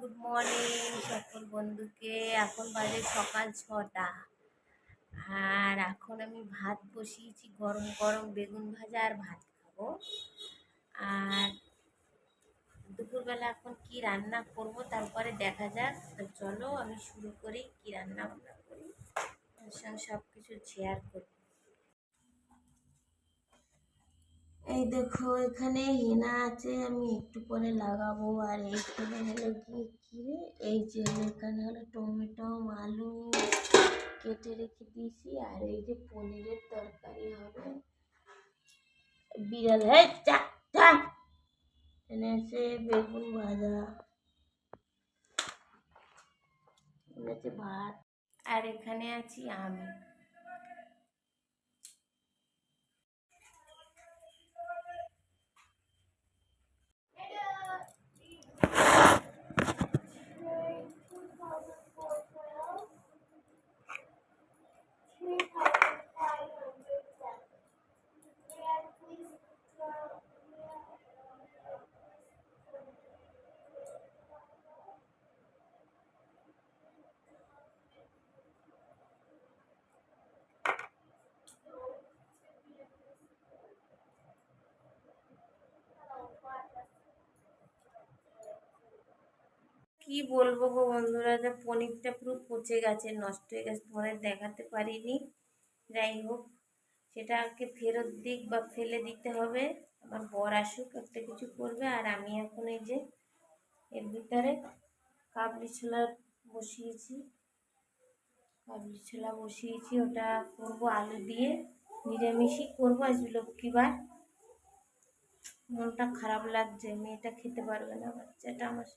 Good morning সকল বন্ধুকে। এখন বাজে সকাল ছটা। আর এখন আমি ভাত বসিয়েছি, গরম গরম বেগুন ভাজা আর ভাত খাব। আর দুপুরবেলা এখন কি রান্না করব তারপরে দেখা যাক। তো চলো, আমি শুরু করি কি রান্না বান্না করি। তার সঙ্গে সব কিছু শেয়ার করি এই দেখো, এখানে হেনা আছে, আমি একটু পরে লাগাবো। আর এইখানে হলো গিয়ে কি? এই যে এখানে হলো টমেটো, আলু কেটে রেখে দিয়েছি। আর এই যে পনিরের তরকারি হবে। বিড়াল হ্যাঁ চা এনেছে বেগুন ভাজা। এনেছে ভাত। আর এখানে আছি আমি। কি বলব গো বন্ধুরা? যে পনিরটা পুরো পচে গেছে, নষ্ট হয়ে গেছে, তোমাদের দেখাতে পারিনি। যাই হোক সেটাকে ফেরত দিক বা ফেলে দিতে হবে। আমার বর আসুক, একটা কিছু করবে। আর আমি এখন এই যে এর ভিতরে কাবলি ছোলা বসিয়েছি। কাবলি ছোলা বসিয়েছি, ওটা করব আলু দিয়ে। নিরামিষই করব আজ লক্ষ্মীবার। মনটা খারাপ লাগছে, মেয়েটা খেতে পারবে না, বাচ্চাটা আমার